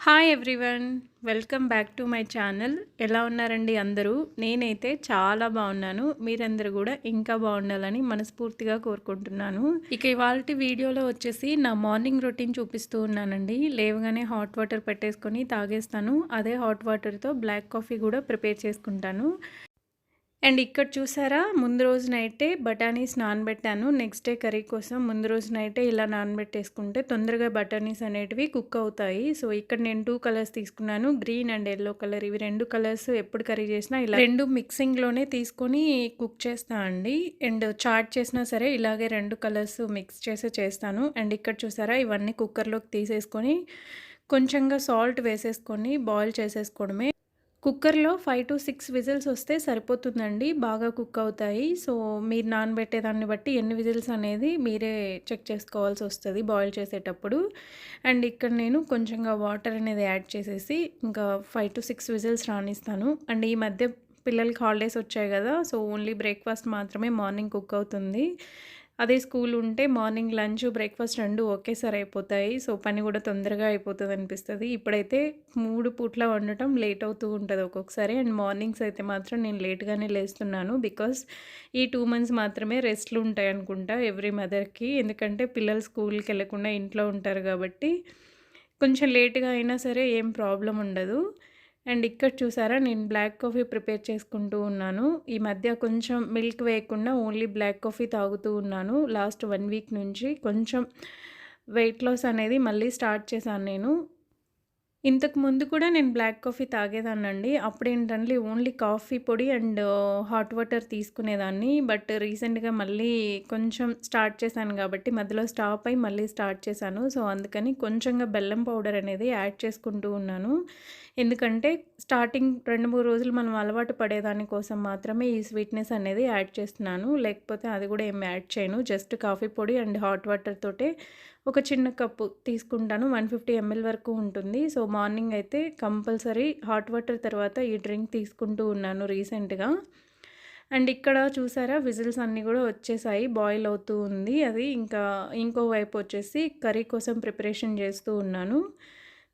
Hi everyone welcome back to my channel ఎలా ఉన్నారండి అందరూ? నేనైతే చాలా బాగున్నాను. మీరందరూ కూడా ఇంకా బాగుండాలని మనస్ఫూర్తిగా కోరుకుంటున్నాను. ఇక ఇవాళ వీడియోలో వచ్చేసి నా మార్నింగ్ రొటీన్ చూపిస్తూ ఉన్నానండి. లేవగానే హాట్ వాటర్ పెట్టేసుకొని తాగేస్తాను. అదే హాట్ వాటర్తో బ్లాక్ కాఫీ కూడా ప్రిపేర్ చేసుకుంటాను. అండ్ ఇక్కడ చూసారా ముందు రోజు నైటే బఠానీస్ నానబెట్టాను. నెక్స్ట్ డే కర్రీ కోసం ముందు రోజు నైటే ఇలా నానబెట్టేసుకుంటే తొందరగా బఠానీస్ అనేటివి కుక్ అవుతాయి. సో ఇక్కడ నేను టూ కలర్స్ తీసుకున్నాను. Green and yellow colour. ఇవి రెండు కలర్స్ ఎప్పుడు కర్రీ చేసినా ఇలా రెండు మిక్సింగ్లోనే తీసుకొని కుక్ చేస్తా అండి. అండ్ చాట్ చేసినా సరే ఇలాగే రెండు కలర్స్ మిక్స్ చేసి చేస్తాను. అండ్ ఇక్కడ చూసారా ఇవన్నీ కుక్కర్లోకి తీసేసుకొని కొంచెంగా సాల్ట్ వేసేసుకొని బాయిల్ చేసేసుకోవడమే. కుక్కర్లో ఫైవ్ టు సిక్స్ విజిల్స్ వస్తే సరిపోతుందండి బాగా కుక్ అవుతాయి. సో మీరు నానబెట్టే దాన్ని బట్టి ఎన్ని విజిల్స్ అనేది మీరే చెక్ చేసుకోవాల్సి వస్తుంది బాయిల్ చేసేటప్పుడు. అండ్ ఇక్కడ నేను కొంచెంగా వాటర్ అనేది యాడ్ చేసేసి ఇంకా ఫైవ్ టు సిక్స్ విజిల్స్ రానిస్తాను. అండ్ ఈ మధ్య పిల్లలకి హాలిడేస్ వచ్చాయి కదా సో ఓన్లీ బ్రేక్ఫాస్ట్ మాత్రమే మార్నింగ్ కుక్ అవుతుంది. అదే స్కూల్ ఉంటే మార్నింగ్ లంచ్ బ్రేక్ఫాస్ట్ రెండు ఒకేసారి అయిపోతాయి. సో పని కూడా తొందరగా అయిపోతుంది అనిపిస్తుంది. ఇప్పుడైతే మూడు పూట్ల వండటం లేట్ అవుతూ ఉంటుంది ఒక్కొక్కసారి. అండ్ మార్నింగ్స్ అయితే మాత్రం నేను లేట్గానే లేస్తున్నాను బికాస్ ఈ టూ మంత్స్ మాత్రమే రెస్ట్లు ఉంటాయి అనుకుంటా ఎవ్రీ మదర్కి. ఎందుకంటే పిల్లలు స్కూల్కి వెళ్ళకుండా ఇంట్లో ఉంటారు కాబట్టి కొంచెం లేట్గా అయినా సరే ఏం ప్రాబ్లం ఉండదు. అండ్ ఇక్కడ చూసారా నేను బ్లాక్ కాఫీ ప్రిపేర్ చేసుకుంటూ ఉన్నాను. ఈ మధ్య కొంచెం మిల్క్ వేయకుండా ఓన్లీ బ్లాక్ కాఫీ తాగుతూ ఉన్నాను. లాస్ట్ వన్ వీక్ నుంచి కొంచెం వెయిట్ లాస్ అనేది మళ్ళీ స్టార్ట్ చేశాను నేను. ఇంతకు ముందు కూడా నేను బ్లాక్ కాఫీ తాగేదాన్నండి. అప్పుడు ఏంటంటే ఓన్లీ కాఫీ పొడి అండ్ హాట్ వాటర్ తీసుకునేదాన్ని. బట్ రీసెంట్గా మళ్ళీ కొంచెం స్టార్ట్ చేశాను కాబట్టి మధ్యలో స్టాప్ అయి మళ్ళీ స్టార్ట్ చేశాను. సో అందుకని కొంచెంగా బెల్లం పౌడర్ అనేది యాడ్ చేసుకుంటూ ఉన్నాను. ఎందుకంటే స్టార్టింగ్ రెండు మూడు రోజులు మనం అలవాటు పడేదాని కోసం మాత్రమే ఈ స్వీట్నెస్ అనేది యాడ్ చేస్తున్నాను. లేకపోతే అది కూడా ఏం యాడ్ చేయను. జస్ట్ కాఫీ పొడి అండ్ హాట్ వాటర్ తోటే ఒక చిన్న కప్పు తీసుకుంటాను. వన్ ఫిఫ్టీ ఎంఎల్ వరకు ఉంటుంది. సో మార్నింగ్ అయితే కంపల్సరీ హాట్ వాటర్ తర్వాత ఈ డ్రింక్ తీసుకుంటూ ఉన్నాను రీసెంట్గా. అండ్ ఇక్కడ చూసారా విజిల్స్ అన్నీ కూడా వచ్చేసాయి. బాయిల్ అవుతూ ఉంది. అది ఇంకా ఇంకో వైపు వచ్చేసి కర్రీ కోసం ప్రిపరేషన్ చేస్తూ ఉన్నాను.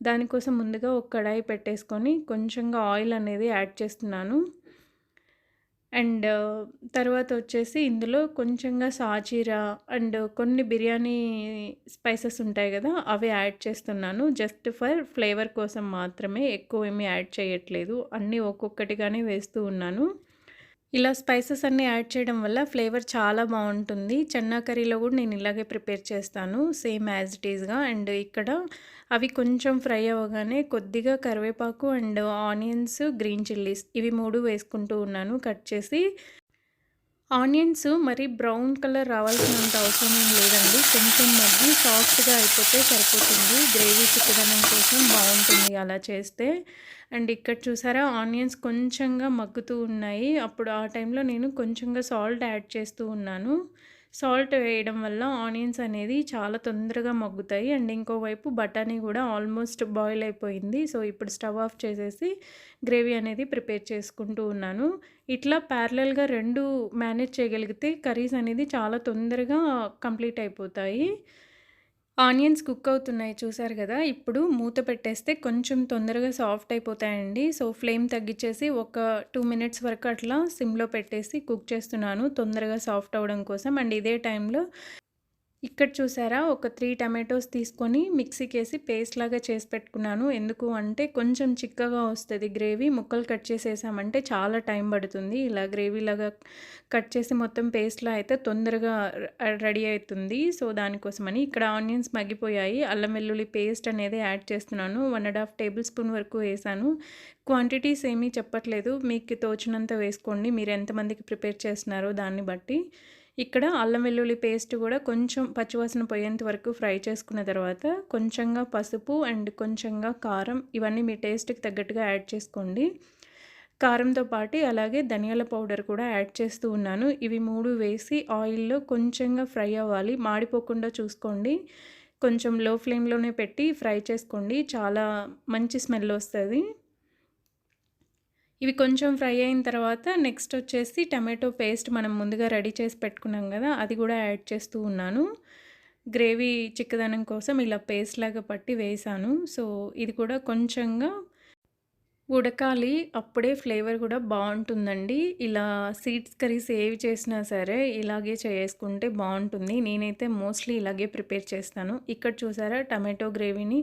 దానికోసం ముందుగా ఒక కడాయి పెట్టేసుకొని కొంచెంగా ఆయిల్ అనేది యాడ్ చేస్తున్నాను. అండ్ తర్వాత వచ్చేసి ఇందులో కొంచెంగా సాజీరా అండ్ కొన్ని బిర్యానీ స్పైసెస్ ఉంటాయి కదా అవి యాడ్ చేస్తున్నాను. జస్ట్ ఫర్ ఫ్లేవర్ కోసం మాత్రమే ఎక్కువ ఏమీ యాడ్ చేయట్లేదు. అన్నీ ఒక్కొక్కటిగానే వేస్తూ ఉన్నాను. ఇలా స్పైసెస్ అన్నీ యాడ్ చేయడం వల్ల ఫ్లేవర్ చాలా బాగుంటుంది. చెన్నా కర్రీలో కూడా నేను ఇలాగే ప్రిపేర్ చేస్తాను సేమ్ యాజ్ ఇట్ ఈస్గా అండ్ ఇక్కడ అవి కొంచెం ఫ్రై అవ్వగానే కొద్దిగా కరివేపాకు అండ్ ఆనియన్స్ గ్రీన్ చిల్లీస్ ఇవి మూడు వేసుకుంటూ ఉన్నాను కట్ చేసి. ఆనియన్స్ మరి బ్రౌన్ కలర్ రావాల్సినంత అవసరం ఏం లేదండి. కొంచెం మగ్గి సాఫ్ట్గా అయిపోతే సరిపోతుంది. గ్రేవీ చిక్కదనం కోసం బాగుంటుంది అలా చేస్తే. అండ్ ఇక్కడ చూసారా ఆనియన్స్ కొంచెంగా మగ్గుతూ ఉన్నాయి. అప్పుడు ఆ టైంలో నేను కొంచెంగా సాల్ట్ యాడ్ చేస్తూ ఉన్నాను. సాల్ట్ వేయడం వల్ల ఆనియన్స్ అనేది చాలా తొందరగా మగ్గుతాయి. అండ్ ఇంకోవైపు బఠానీ కూడా ఆల్మోస్ట్ బాయిల్ అయిపోయింది. సో ఇప్పుడు స్టవ్ ఆఫ్ చేసేసి గ్రేవీ అనేది ప్రిపేర్ చేసుకుంటూ ఉన్నాను. ఇట్లా ప్యారలల్గా రెండు మేనేజ్ చేయగలిగితే కర్రీస్ అనేది చాలా తొందరగా కంప్లీట్ అయిపోతాయి. ఆనియన్స్ కుక్ అవుతున్నాయి చూసారు కదా? ఇప్పుడు మూత పెట్టేస్తే కొంచెం తొందరగా సాఫ్ట్ అయిపోతాయండి. సో ఫ్లేమ్ తగ్గించేసి ఒక టూ మినిట్స్ వరకు అట్లా సిమ్లో పెట్టేసి కుక్ చేస్తున్నాను తొందరగా సాఫ్ట్ అవ్వడం కోసం. అండ్ ఇదే టైంలో ఇక్కడ చూసారా? ఒక త్రీ టమాటోస్ తీసుకొని మిక్సీకి వేసి పేస్ట్ లాగా చేసి పెట్టుకున్నాను. ఎందుకు అంటే కొంచెం చిక్కగా వస్తుంది గ్రేవీ. ముక్కలు కట్ చేసేసామంటే చాలా టైం పడుతుంది. ఇలా గ్రేవీ లాగా కట్ చేసి మొత్తం పేస్ట్లా అయితే తొందరగా రెడీ అవుతుంది. సో దానికోసమని ఇక్కడ ఆనియన్స్ మగ్గిపోయాయి. అల్లం వెల్లుల్లి పేస్ట్ అనేది యాడ్ చేస్తున్నాను. One and half tablespoon వరకు వేసాను. క్వాంటిటీస్ ఏమీ చెప్పట్లేదు. మీకు తోచినంత వేసుకోండి. మీరు ఎంతమందికి ప్రిపేర్ చేస్తున్నారో దాన్ని బట్టి. ఇక్కడ అల్లం వెల్లుల్లి పేస్ట్ కూడా కొంచెం పచ్చివాసన పోయేంత వరకు ఫ్రై చేసుకున్న తర్వాత కొంచెంగా పసుపు అండ్ కొంచెంగా కారం ఇవన్నీ మీ టేస్ట్కి తగ్గట్టుగా యాడ్ చేసుకోండి. కారంతో పాటు అలాగే ధనియాల పౌడర్ కూడా యాడ్ చేస్తూ ఉన్నాను. ఇవి మూడు వేసి ఆయిల్లో కొంచెంగా ఫ్రై అవ్వాలి. మాడిపోకుండా చూసుకోండి. కొంచెం లో ఫ్లేమ్లోనే పెట్టి ఫ్రై చేసుకోండి. చాలా మంచి స్మెల్ వస్తుంది. ఇవి కొంచెం ఫ్రై అయిన తర్వాత నెక్స్ట్ వచ్చేసి టమాటో పేస్ట్ మనం ముందుగా రెడీ చేసి పెట్టుకున్నాం కదా అది కూడా యాడ్ చేస్తూ ఉన్నాను. గ్రేవీ చిక్కదనం కోసం ఇలా పేస్ట్ లాగా పట్టి వేసాను. సో ఇది కూడా కొంచెంగా ఉడకాలి అప్పుడే ఫ్లేవర్ కూడా బాగుంటుందండి. ఇలా సీడ్స్ కర్రీస్ ఏవి చేసినా సరే ఇలాగే చేసుకుంటే బాగుంటుంది. నేనైతే మోస్ట్లీ ఇలాగే ప్రిపేర్ చేస్తాను. ఇక్కడ చూసారా టమాటో గ్రేవీని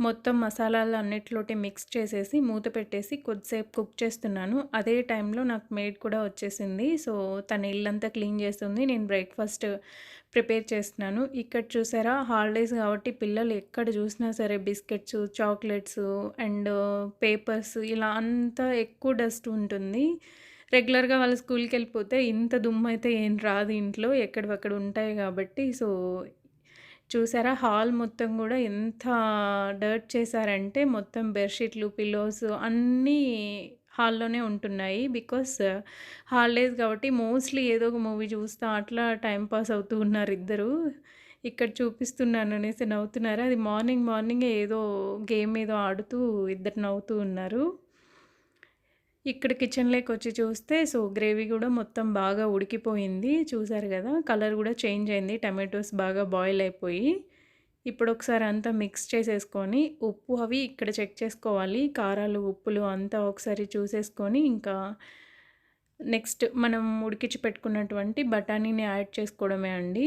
మొత్తం మసాలాలు అన్నిటిలోటి మిక్స్ చేసేసి మూత పెట్టేసి కొద్దిసేపు కుక్ చేస్తున్నాను. అదే టైంలో నాకు మేడ్ కూడా వచ్చేసింది. సో తన ఇల్లంతా క్లీన్ చేస్తుంది. నేను బ్రేక్ఫాస్ట్ ప్రిపేర్ చేస్తున్నాను. ఇక్కడ చూసారా హాలిడేస్ కాబట్టి పిల్లలు ఎక్కడ చూసినా సరే బిస్కెట్స్ చాక్లెట్స్ అండ్ పేపర్స్ ఇలా అంతా ఎక్కువ డస్ట్ ఉంటుంది. రెగ్యులర్గా వాళ్ళ స్కూల్కి వెళ్ళిపోతే ఇంత దుమ్ము అయితే ఏం రాదు ఇంట్లో ఎక్కడవక్కడ ఉంటాయి కాబట్టి. సో చూసారా హాల్ మొత్తం కూడా ఎంత డర్ట్ చేశారంటే మొత్తం బెడ్షీట్లు పిల్లోస్ అన్నీ హాల్లోనే ఉంటున్నాయి బికాస్ uh, హాలిడేస్ కాబట్టి మోస్ట్లీ ఏదో ఒక మూవీ చూస్తా అట్లా టైం పాస్ అవుతూ ఉన్నారు ఇద్దరు. ఇక్కడ చూపిస్తున్నాను అనేసి నవ్వుతున్నారు. అది మార్నింగ్ మార్నింగ్ ఏదో గేమ్ ఏదో ఆడుతూ ఇద్దరు నవ్వుతూ ఉన్నారు. ఇక్కడ కిచెన్లోకి వచ్చి చూస్తే సో గ్రేవీ కూడా మొత్తం బాగా ఉడికిపోయింది. చూసారు కదా కలర్ కూడా చేంజ్ అయింది. టమాటోస్ బాగా బాయిల్ అయిపోయి. ఇప్పుడు ఒకసారి అంతా మిక్స్ చేసేసుకొని ఉప్పు అవి ఇక్కడ చెక్ చేసుకోవాలి. కారాలు ఉప్పులు అంతా ఒకసారి చూసేసుకొని ఇంకా నెక్స్ట్ మనం ఉడికించి పెట్టుకున్నటువంటి బఠానీని యాడ్ చేసుకోవడమే అండి.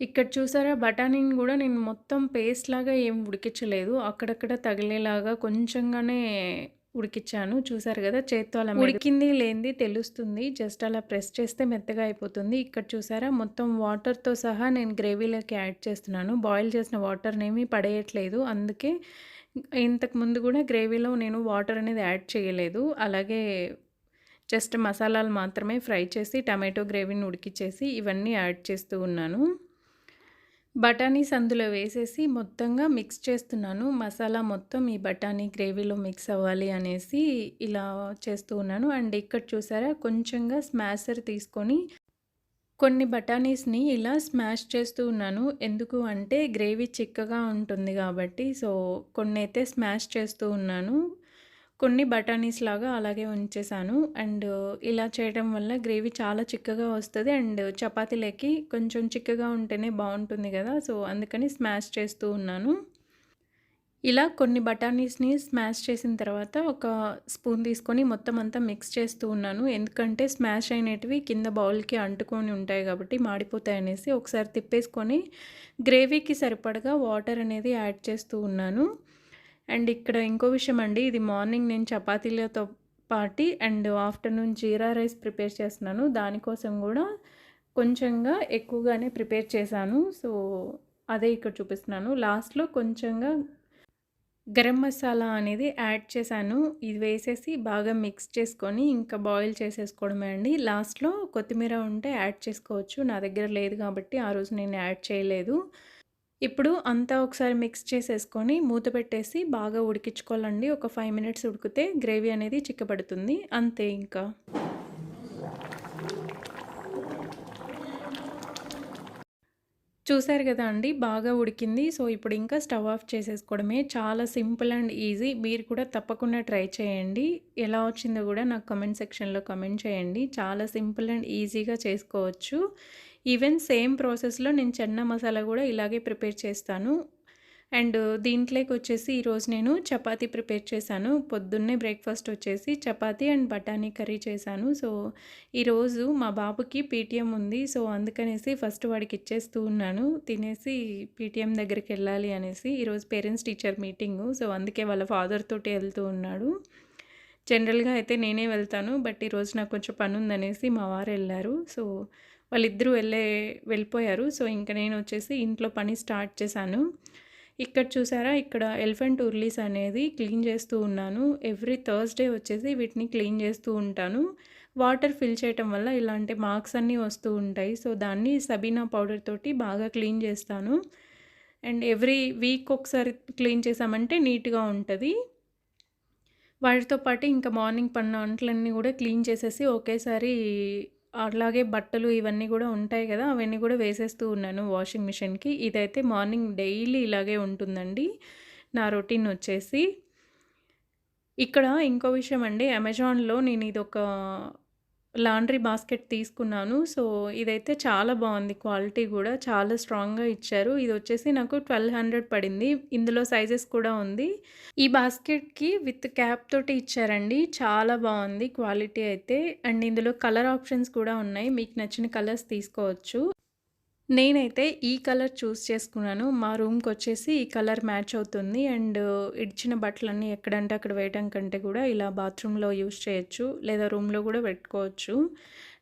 ఇక్కడ చూసారా బఠానీని కూడా నేను మొత్తం పేస్ట్ లాగా ఏం ఉడికించలేదు. అక్కడక్కడ తగిలేలాగా కొంచెంగానే ఉడికిచ్చాను. చూసారు కదా చేత్తో అలా ఉడికింది లేనిది తెలుస్తుంది. జస్ట్ అలా ప్రెస్ చేస్తే మెత్తగా అయిపోతుంది. ఇక్కడ చూసారా మొత్తం వాటర్తో సహా నేను గ్రేవీలోకి యాడ్ చేస్తున్నాను. బాయిల్ చేసిన వాటర్నేమి పడేయట్లేదు. అందుకే ఇంతకు ముందు కూడా గ్రేవీలో నేను వాటర్ అనేది యాడ్ చేయలేదు. అలాగే జస్ట్ మసాలాలు మాత్రమే ఫ్రై చేసి టమాటో గ్రేవీని ఉడికిచ్చేసి ఇవన్నీ యాడ్ చేస్తూ ఉన్నాను. బఠానీస్ అందులో వేసేసి మొత్తంగా మిక్స్ చేస్తున్నాను. మసాలా మొత్తం ఈ బఠానీ గ్రేవీలో మిక్స్ అవ్వాలి అనేసి ఇలా చేస్తూ ఉన్నాను. అండ్ ఇక్కడ చూసారా కొంచెంగా స్మాషర్ తీసుకొని కొన్ని బఠానీస్ని ఇలా స్మాష్ చేస్తూ ఉన్నాను. ఎందుకు అంటే గ్రేవీ చిక్కగా ఉంటుంది కాబట్టి. సో కొన్ని అయితే స్మాష్ చేస్తూ ఉన్నాను. కొన్ని బఠానీస్ లాగా అలాగే ఉంచేసాను. అండ్ ఇలా చేయడం వల్ల గ్రేవీ చాలా చిక్కగా వస్తుంది. అండ్ చపాతీలకి కొంచెం చిక్కగా ఉంటేనే బాగుంటుంది కదా. సో అందుకని స్మాష్ చేస్తూ ఉన్నాను. ఇలా కొన్ని బఠానీస్ని స్మాష్ చేసిన తర్వాత ఒక స్పూన్ తీసుకొని మొత్తం అంతా మిక్స్ చేస్తూ ఉన్నాను. ఎందుకంటే స్మాష్ అయినటివి కింద బౌల్కి అంటుకొని ఉంటాయి కాబట్టి మాడిపోతాయి అనేసి ఒకసారి తిప్పేసుకొని గ్రేవీకి సరిపడగా వాటర్ అనేది యాడ్ చేస్తూ ఉన్నాను. అండ్ ఇక్కడ ఇంకో విషయం అండి ఇది మార్నింగ్ నేను చపాతీలతో పాటి and afternoon jeera rice prepare చేస్తున్నాను. దానికోసం కూడా కొంచెంగా ఎక్కువగానే ప్రిపేర్ చేశాను. సో అదే ఇక్కడ చూపిస్తున్నాను. లాస్ట్లో కొంచెంగా గరం మసాలా అనేది యాడ్ చేశాను. ఇది వేసేసి బాగా మిక్స్ చేసుకొని ఇంకా బాయిల్ చేసేసుకోవడమే అండి. లాస్ట్లో కొత్తిమీర ఉంటే యాడ్ చేసుకోవచ్చు. నా దగ్గర లేదు కాబట్టి ఆ రోజు నేను యాడ్ చేయలేదు. ఇప్పుడు అంతా ఒకసారి మిక్స్ చేసేసుకొని మూత పెట్టేసి బాగా ఉడికించుకోవాలండి. ఒక ఫైవ్ మినిట్స్ ఉడికితే గ్రేవీ అనేది చిక్కబడుతుంది. అంతే ఇంకా. చూసారు కదా అండి బాగా ఉడికింది. సో ఇప్పుడు ఇంకా స్టవ్ ఆఫ్ చేసేసుకోవడమే. చాలా సింపుల్ అండ్ ఈజీ. మీరు కూడా తప్పకుండా ట్రై చేయండి. ఎలా వచ్చిందో కూడా నాకు కమెంట్ సెక్షన్లో కమెంట్ చేయండి. చాలా సింపుల్ అండ్ ఈజీగా చేసుకోవచ్చు. ఈవెన్ సేమ్ ప్రాసెస్లో నేను చెన్న మసాలా కూడా ఇలాగే ప్రిపేర్ చేస్తాను. అండ్ దీంట్లోకి వచ్చేసి ఈరోజు నేను చపాతీ ప్రిపేర్ చేశాను. పొద్దున్నే బ్రేక్ఫాస్ట్ వచ్చేసి చపాతీ అండ్ బఠానీ కర్రీ చేశాను. సో ఈరోజు మా బాబుకి పీటీఎం ఉంది. సో అందుకనేసి ఫస్ట్ వాడికి ఇచ్చేస్తూ ఉన్నాను. తినేసి పీటీఎం దగ్గరికి వెళ్ళాలి అనేసి ఈరోజు పేరెంట్స్ టీచర్ మీటింగు. సో అందుకే వాళ్ళ ఫాదర్ తోటి వెళ్తూ ఉన్నాడు. జనరల్గా అయితే నేనే వెళ్తాను. బట్ ఈరోజు నాకు కొంచెం పని ఉందనేసి మా వారు వెళ్ళారు. సో వాళ్ళిద్దరూ వెళ్ళే వెళ్ళిపోయారు. సో ఇంకా నేను వచ్చేసి ఇంట్లో పని స్టార్ట్ చేశాను. ఇక్కడ చూసారా? ఇక్కడ ఎలిఫెంట్ ఉర్లీస్ అనేది క్లీన్ చేస్తూ ఉన్నాను. ఎవ్రీ థర్స్డే వచ్చేసి వీటిని క్లీన్ చేస్తూ ఉంటాను. వాటర్ ఫిల్ చేయటం వల్ల ఇలాంటి మార్క్స్ అన్నీ వస్తూ ఉంటాయి. సో దాన్ని సబీనా పౌడర్ తోటి బాగా క్లీన్ చేస్తాను. అండ్ ఎవ్రీ వీక్ ఒకసారి క్లీన్ చేసామంటే నీట్గా ఉంటుంది. వాటితో పాటు ఇంకా మార్నింగ్ పన్న వంటలన్నీ కూడా క్లీన్ చేసేసి ఒకేసారి అలాగే బట్టలు ఇవన్నీ కూడా ఉంటాయి కదా అవన్నీ కూడా వేసేస్తూ ఉన్నాను వాషింగ్ మిషన్కి. ఇదైతే మార్నింగ్ డైలీ ఇలాగే ఉంటుందండి. నా రొటీన్ వచ్చేసి. ఇక్కడ ఇంకో విషయం అండి అమెజాన్లో నేను ఇది ఒక లాండ్రీ బాస్కెట్ తీసుకున్నాను. సో, ఇదైతే చాలా బాగుంది క్వాలిటీ కూడా చాలా స్ట్రాంగ్‌గా ఇచ్చారు. ఇది వచ్చేసి నాకు 1200 పడింది. ఇందులో సైజెస్ కూడా ఉంది. ఈ బాస్కెట్‌కి విత్ క్యాప్ తోటి ఇచ్చారండి. చాలా బాగుంది క్వాలిటీ అయితే. అండ్ ఇందులో కలర్ ఆప్షన్స్ కూడా ఉన్నాయి. మీకు నచ్చిన కలర్స్ తీసుకోవచ్చు. నేనైతే ఈ కలర్ చూస్ చేసుకున్నాను. మా రూమ్కి వచ్చేసి ఈ కలర్ మ్యాచ్ అవుతుంది. అండ్ ఇడిచిన బట్టలన్నీ ఎక్కడంటే అక్కడ వేయటం కంటే కూడా ఇలా బాత్రూంలో యూజ్ చేయొచ్చు. లేదా రూమ్‌లో కూడా పెట్టుకోవచ్చు.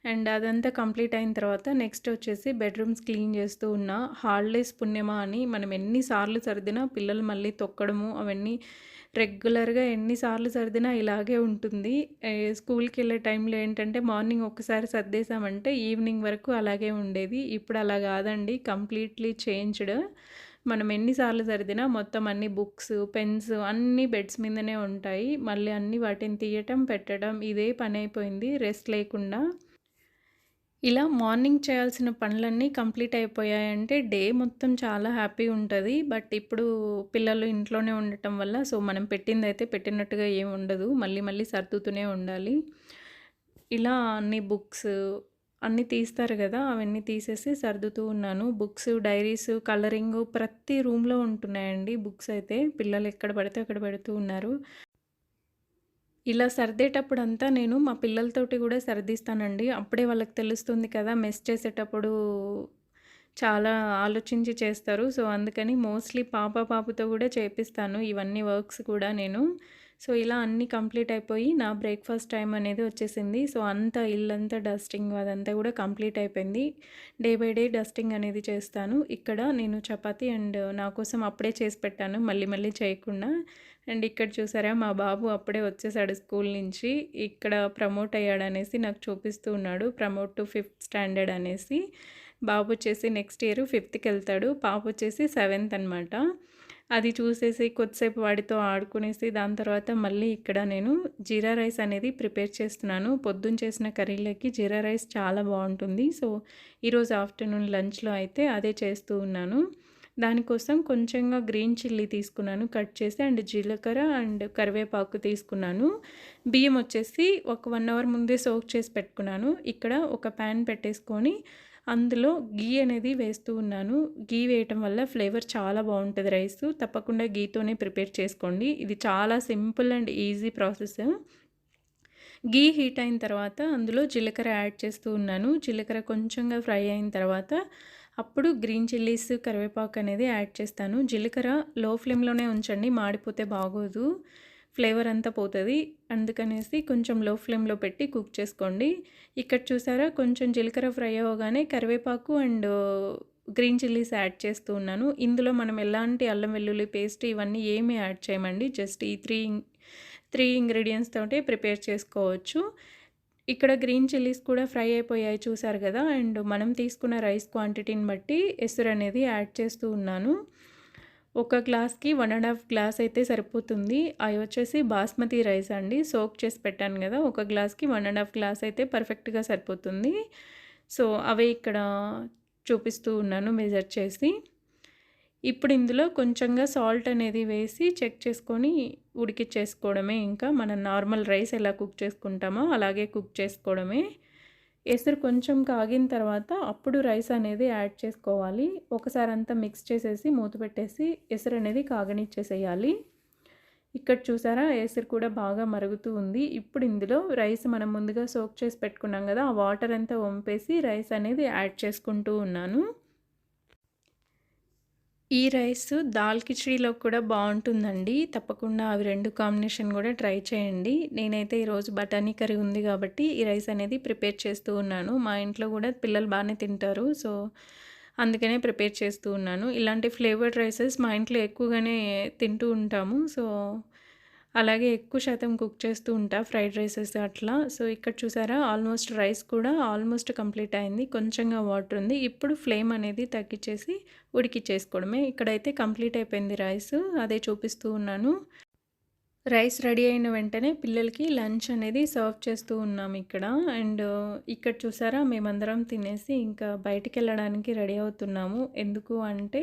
అండ్ అదంతా కంప్లీట్ అయిన తర్వాత నెక్స్ట్ వచ్చేసి బెడ్‌రూమ్స్ క్లీన్ చేస్తూ ఉన్నా. హాలిడేస్ పుణ్యమా అని మనం ఎన్నిసార్లు సర్దినా పిల్లలు మళ్ళీ తొక్కడము అవన్నీ రెగ్యులర్‌గా ఎన్నిసార్లు సర్దినా ఇలాగే ఉంటుంది. స్కూల్కి వెళ్ళే టైంలో ఏంటంటే మార్నింగ్ ఒక్కసారి సర్దేశామంటే ఈవినింగ్ వరకు అలాగే ఉండేది. ఇప్పుడు అలా కాదండి. Completely changed. మనం ఎన్నిసార్లు సర్దినా మొత్తం అన్ని బుక్స్, పెన్స్ అన్నీ బెడ్స్ మీదనే ఉంటాయి. మళ్ళీ అన్ని వాటిని తీయటం, పెట్టడం ఇదే పని అయిపోయింది రెస్ట్ లేకుండా. ఇలా మార్నింగ్ చేయాల్సిన పనులన్నీ కంప్లీట్ అయిపోయాయంటే డే మొత్తం చాలా హ్యాపీగా ఉంటుంది బట్ ఇప్పుడు పిల్లలు ఇంట్లోనే ఉండటం వల్ల సో, మనం పెట్టింది అయితే పెట్టినట్టుగా ఏమి ఉండదు. మళ్ళీ మళ్ళీ సర్దుతూనే ఉండాలి. ఇలా అన్ని బుక్స్ అన్నీ తీస్తారు కదా అవన్నీ తీసేసి సర్దుతూ ఉన్నాను. బుక్స్, డైరీస్, కలరింగు ప్రతి రూమ్‌లో ఉంటున్నాయండి బుక్స్ అయితే. పిల్లలు ఎక్కడ పడితే అక్కడ పెడుతూ ఉన్నారు. ఇలా సర్దేటప్పుడంతా నేను మా పిల్లలతోటి కూడా సర్దిస్తానండి. అప్పుడే వాళ్ళకి తెలుస్తుంది కదా! మెస్ చేసేటప్పుడు చాలా ఆలోచించి చేస్తారు. సో, అందుకని మోస్ట్‌లీ పాప, పాపతో కూడా చేపిస్తాను ఇవన్నీ వర్క్స్ కూడా నేను. సో, ఇలా అన్నీ కంప్లీట్ అయిపోయి నా బ్రేక్‌ఫాస్ట్ టైం అనేది వచ్చేసింది. సో, అంతా ఇల్లంతా డస్టింగ్ అదంతా కూడా కంప్లీట్ అయిపోయింది. డే బై డే డస్టింగ్ అనేది చేస్తాను. ఇక్కడ నేను చపాతి అండ్ నా కోసం అప్పుడే చేసి పెట్టాను మళ్ళీ మళ్ళీ చేయకుండా. అండ్ ఇక్కడ చూసారా మా బాబు అప్పుడే వచ్చేసాడు స్కూల్ నుంచి. ఇక్కడ ప్రమోట్ అయ్యాడు అనేసి నాకు చూపిస్తూ ఉన్నాడు. ప్రమోట్ టు ఫిఫ్త్ స్టాండర్డ్ అనేసి. బాబు వచ్చేసి నెక్స్ట్ ఇయర్ ఫిఫ్త్కి వెళ్తాడు పాప వచ్చేసి సెవెంత్ అనమాట. అది చూసేసి కొద్దిసేపు వాడితో ఆడుకునేసి దాని తర్వాత మళ్ళీ ఇక్కడ నేను జీరా రైస్ అనేది ప్రిపేర్ చేస్తున్నాను. పొద్దున్న చేసిన కర్రీలకి జీరా రైస్ చాలా బాగుంటుంది సో, ఈరోజు ఆఫ్టర్‌నూన్ లంచ్‌లో అయితే అదే చేస్తూ ఉన్నాను. దానికోసం కొంచెంగా గ్రీన్ చిల్లీ తీసుకున్నాను కట్ చేసి అండ్ జీలకర్ర అండ్ కరివేపాకు తీసుకున్నాను. బియ్యం వచ్చేసి ఒక వన్ అవర్ ముందే సోక్ చేసి పెట్టుకున్నాను. ఇక్కడ ఒక పాన్ పెట్టేసుకొని అందులో ఘీ అనేది వేస్తూ ఉన్నాను. ఘీ వేయటం వల్ల ఫ్లేవర్ చాలా బాగుంటుంది రైసు. తప్పకుండా ఘీతోనే ప్రిపేర్ చేసుకోండి. ఇది చాలా సింపుల్ అండ్ ఈజీ ప్రాసెస్. ఘీ హీట్ అయిన తర్వాత అందులో జీలకర్ర యాడ్ చేస్తూ ఉన్నాను. జీలకర్ర కొంచెంగా ఫ్రై అయిన తర్వాత అప్పుడు గ్రీన్ చిల్లీస్, కరివేపాకు అనేది యాడ్ చేస్తాను. జీలకర్ర లో ఫ్లేమ్‌లోనే ఉంచండి. మాడిపోతే బాగోదు. ఫ్లేవర్ అంతా పోతుంది అందుకనేసి కొంచెం లో ఫ్లేమ్‌లో పెట్టి కుక్ చేసుకోండి. ఇక్కడ చూసారా కొంచెం జీలకర్ర ఫ్రై అవ్వగానే కరివేపాకు అండ్ గ్రీన్ చిల్లీస్ యాడ్ చేస్తూ ఉన్నాను. ఇందులో మనం ఎలాంటి అల్లం వెల్లుల్లి పేస్ట్ ఇవన్నీ ఏమీ యాడ్ చేయమండి. జస్ట్ ఈ త్రీ త్రీ ఇంగ్రీడియంట్స్ తోటే ప్రిపేర్ చేసుకోవచ్చు. ఇక్కడ గ్రీన్ చిల్లీస్ కూడా ఫ్రై అయిపోయాయి చూసారు కదా అండ్ మనం తీసుకున్న రైస్ క్వాంటిటీని బట్టి ఎసురు అనేది యాడ్ చేస్తూ ఉన్నాను. ఒక గ్లాస్‌కి వన్ అండ్ హాఫ్ గ్లాస్ అయితే సరిపోతుంది. అవి వచ్చేసి బాస్మతి రైస్ అండి. సోక్ చేసి పెట్టాను కదా ఒక గ్లాస్‌కి వన్ అండ్ హాఫ్ గ్లాస్ అయితే పర్ఫెక్ట్‌గా సరిపోతుంది. సో, అవి ఇక్కడ చూపిస్తూ ఉన్నాను మెజర్ చేసి. ఇప్పుడు ఇందులో కొంచెంగా సాల్ట్ అనేది వేసి చెక్ చేసుకొని ఉడికిచ్చేసుకోవడమే ఇంకా. మనం నార్మల్ రైస్ ఎలా కుక్ చేసుకుంటామో అలాగే కుక్ చేసుకోవడమే. ఎసరు కొంచెం కాగిన తర్వాత అప్పుడు రైస్ అనేది యాడ్ చేసుకోవాలి. ఒకసారి అంతా మిక్స్ చేసేసి మూత పెట్టేసి ఎసురు అనేది కాగనిచ్చేసేయాలి. ఇక్కడ చూసారా ఎసరు కూడా బాగా మరుగుతూ ఉంది. ఇప్పుడు ఇందులో రైస్ మనం ముందుగా సోక్ చేసి పెట్టుకున్నాం కదా ఆ వాటర్ అంతా వంపేసి రైస్ అనేది యాడ్ చేసుకుంటూ ఉన్నాను. ఈ రైస్ దాల్ కిచడీలో కూడా బాగుంటుందండి తప్పకుండా అవి రెండు కాంబినేషన్ కూడా ట్రై చేయండి. నేనైతే ఈరోజు బఠానీ కర్రీ ఉంది కాబట్టి ఈ రైస్ అనేది ప్రిపేర్ చేస్తూ ఉన్నాను. మా ఇంట్లో కూడా పిల్లలు బాగానే తింటారు. సో, అందుకనే ప్రిపేర్ చేస్తూ ఉన్నాను. ఇలాంటి ఫ్లేవర్డ్ రైసెస్ మా ఇంట్లో ఎక్కువగానే తింటూ ఉంటాము. సో, అలాగే ఎక్కువ శాతం కుక్ చేస్తూ ఉంటా ఫ్రైడ్ రైసెస్ అట్లా. సో, ఇక్కడ చూసారా ఆల్మోస్ట్ రైస్ కూడా ఆల్మోస్ట్ కంప్లీట్ అయింది. కొంచెంగా వాటర్ ఉంది. ఇప్పుడు ఫ్లేమ్ అనేది తగ్గించేసి ఉడికిచ్చేసుకోవడమే. ఇక్కడైతే కంప్లీట్ అయిపోయింది రైస్. అదే చూపిస్తూ ఉన్నాను. రైస్ రెడీ అయిన వెంటనే పిల్లలకి లంచ్ అనేది సర్వ్ చేస్తూ ఉన్నాం ఇక్కడ. అండ్ ఇక్కడ చూసారా మేమందరం తినేసి ఇంకా బయటికి వెళ్ళడానికి రెడీ అవుతున్నాము. ఎందుకు అంటే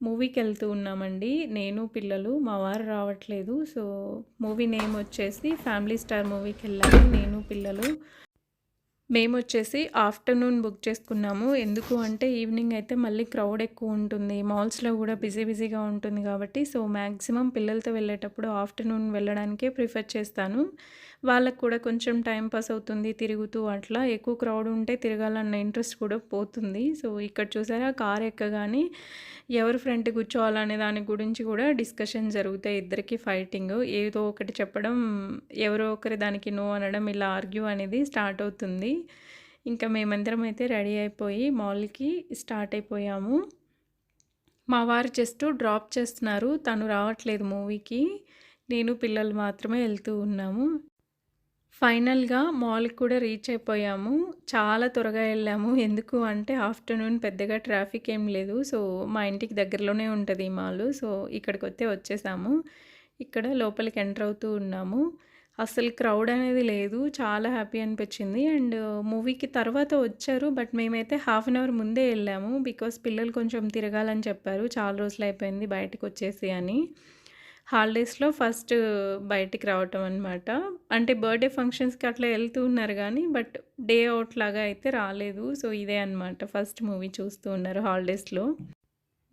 మూవీకి వెళ్తూ ఉన్నామండి. నేను, పిల్లలు. మా వారు రావట్లేదు. సో, మూవీ నేమ్ వచ్చేసి ఫ్యామిలీ స్టార్ మూవీకి వెళ్ళాము నేను, పిల్లలు. మేము వచ్చేసి ఆఫ్టర్నూన్ బుక్ చేసుకున్నాము ఎందుకు అంటే ఈవినింగ్ అయితే మళ్ళీ క్రౌడ్ ఎక్కువ ఉంటుంది మాల్స్లో కూడా బిజీ బిజీగా ఉంటుంది కాబట్టి సో మ్యాక్సిమం పిల్లలతో వెళ్ళేటప్పుడు ఆఫ్టర్నూన్ వెళ్ళడానికే ప్రిఫర్ చేస్తాను వాళ్ళకు కూడా కొంచెం టైం పాస్ అవుతుంది తిరుగుతూ అట్లా. ఎక్కువ క్రౌడ్ ఉంటే తిరగాలన్న ఇంట్రెస్ట్ కూడా పోతుంది. సో ఇక్కడ చూసారా కార్ ఎక్కగానే ఎవరు ఫ్రంట్ కూర్చోవాలనే దాని గురించి కూడా డిస్కషన్ జరుగుతాయి. ఇద్దరికి ఫైటింగ్. ఏదో ఒకటి చెప్పడం ఎవరో ఒకరి దానికి నో అనడం ఇలా ఆర్గ్యూ అనేది స్టార్ట్ అవుతుంది. ఇంకా మేమందరం అయితే రెడీ అయిపోయి మాల్కి స్టార్ట్ అయిపోయాము. మా వారు జస్ట్ డ్రాప్ చేస్తున్నారు. తను రావట్లేదు మూవీకి. నేను పిల్లలు మాత్రమే వెళ్తూ ఉన్నాము. ఫైనల్గా మాల్కి కూడా రీచ్ అయిపోయాము. చాలా త్వరగా వెళ్ళాము. ఎందుకు అంటే ఆఫ్టర్నూన్ పెద్దగా ట్రాఫిక్ ఏం లేదు. సో మా ఇంటికి దగ్గరలోనే ఉంటుంది ఈ మాల్. సో ఇక్కడికి వస్తే వచ్చేసాము. ఇక్కడ లోపలికి ఎంటర్ అవుతూ ఉన్నాము. అసలు క్రౌడ్ అనేది లేదు. చాలా హ్యాపీ అనిపించింది. అండ్ మూవీకి తర్వాత వచ్చారు. బట్ మేమైతే హాఫ్ అన్ అవర్ ముందే వెళ్ళాము. బికాస్ పిల్లలు కొంచెం తిరగాలని చెప్పారు. చాలా రోజులు అయిపోయింది బయటకు వచ్చేసి అని. హాలిడేస్లో ఫస్ట్ బయటికి రావటం అనమాట అంటే బర్త్డే ఫంక్షన్స్కి అట్లా వెళ్తూ ఉన్నారు కానీ బట్ డే అవుట్ లాగా అయితే రాలేదు. సో ఇదే అనమాట ఫస్ట్ మూవీ చూస్తూ ఉన్నారు హాలిడేస్లో.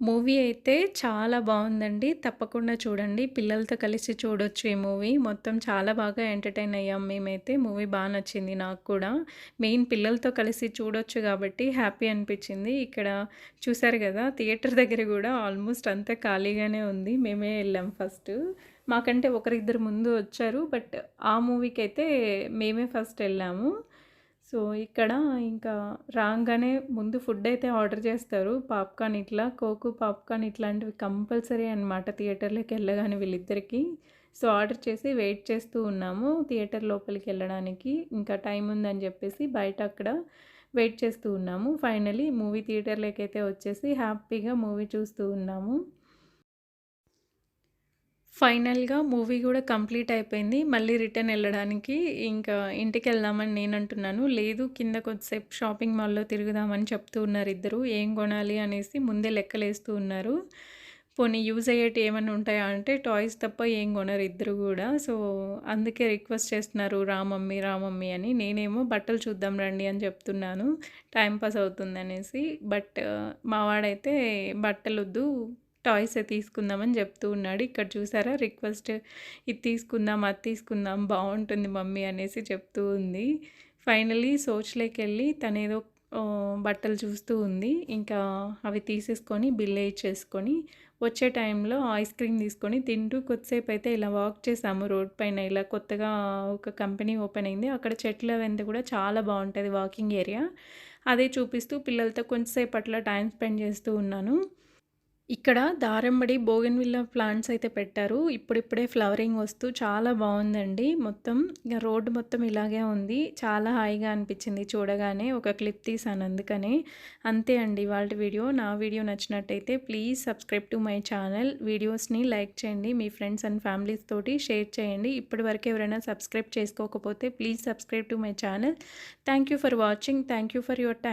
మూవీ అయితే చాలా బాగుందండి. తప్పకుండా చూడండి. పిల్లలతో కలిసి చూడొచ్చు ఈ మూవీ. మొత్తం చాలా బాగా ఎంటర్టైన్ అయ్యాం మేమైతే. మూవీ బాగా నచ్చింది నాకు కూడా. మెయిన్ పిల్లలతో కలిసి చూడొచ్చు కాబట్టి హ్యాపీ అనిపించింది. ఇక్కడ చూసారు కదా థియేటర్ దగ్గర కూడా ఆల్మోస్ట్ అంతా ఖాళీగానే ఉంది. మేమే వెళ్ళాం ఫస్ట్. మాకంటే ఒకరిద్దరు ముందు వచ్చారు. బట్ ఆ మూవీకి అయితే మేమే ఫస్ట్ వెళ్ళాము. సో ఇక్కడ ఇంకా రాగానే ముందు ఫుడ్ అయితే ఆర్డర్ చేస్తారు. పాప్కార్న్ ఇట్లా కోకు పాప్కార్న్ ఇట్లాంటివి కంపల్సరీ అనమాట థియేటర్లోకి వెళ్ళగానే వీళ్ళిద్దరికి. సో ఆర్డర్ చేసి వెయిట్ చేస్తూ ఉన్నాము థియేటర్ లోపలికి వెళ్ళడానికి. ఇంకా టైం ఉందని చెప్పేసి బయట అక్కడ వెయిట్ చేస్తూ ఉన్నాము. ఫైనలీ మూవీ థియేటర్లోకి అయితే వచ్చేసి హ్యాపీగా మూవీ చూస్తూ ఉన్నాము. ఫైనల్గా మూవీ కూడా కంప్లీట్ అయిపోయింది. మళ్ళీ రిటర్న్ వెళ్ళడానికి ఇంకా ఇంటికి వెళ్దామని నేను అంటున్నాను లేదు కింద కొద్దిసేపు షాపింగ్ మాల్లో తిరుగుదామని చెప్తూ ఉన్నారు ఇద్దరు. ఏం కొనాలి అనేసి ముందే లెక్కలేస్తూ ఉన్నారు. పోనీ యూజ్ అయ్యేటి ఏమైనా ఉంటాయా అంటే టాయ్స్ తప్ప ఏం కొనరు ఇద్దరు కూడా. సో అందుకే రిక్వెస్ట్ చేస్తున్నారు రామమ్మీ రామమ్మీ అని. నేనేమో బట్టలు చూద్దాం రండి అని చెప్తున్నాను. టైంపాస్ అవుతుంది అనేసి. బట్ మా వాడైతే బట్టలు వద్దు టాయ్స్ తీసుకుందామని చెప్తూ ఉన్నాడు. ఇక్కడ చూసారా? రిక్వెస్ట్ ఇది తీసుకుందాం అది తీసుకుందాం బాగుంటుంది మమ్మీ అనేసి చెప్తూ ఉంది. ఫైనలీ సోచ్లోకి వెళ్ళి తనేదో బట్టలు చూస్తూ ఉంది. ఇంకా అవి తీసేసుకొని బిల్ ఇచ్చేసుకొని వచ్చే టైంలో ఐస్ క్రీమ్ తీసుకొని తింటూ కొద్దిసేపు అయితే ఇలా వాక్ చేసాము. రోడ్ పైన ఇలా కొత్తగా ఒక కంపెనీ ఓపెన్ అయింది. అక్కడ చెట్ల వెంత కూడా చాలా బాగుంటుంది వాకింగ్ ఏరియా. అదే చూపిస్తూ పిల్లలతో కొంచెంసేపు అట్లా టైం స్పెండ్ చేస్తూ ఉన్నాను. ఇక్కడ దారంబడి బోగన్విల్ల ప్లాంట్స్ అయితే పెట్టారు. ఇప్పుడిప్పుడే ఫ్లవరింగ్ వస్తూ చాలా బాగుందండి. మొత్తం రోడ్డు మొత్తం ఇలాగే ఉంది. చాలా హాయిగా అనిపించింది చూడగానే. ఒక క్లిప్ తీసాను అందుకనే. అంతే అండి వాళ్ళ వీడియో. నా వీడియో నచ్చినట్టయితే please subscribe to my channel. వీడియోస్ని లైక్ చేయండి. మీ ఫ్రెండ్స్ అండ్ ఫ్యామిలీస్ తోటి షేర్ చేయండి. ఇప్పటి వరకు ఎవరైనా సబ్స్క్రైబ్ చేసుకోకపోతే please subscribe to my channel. Thank you for watching. Thank you for your time.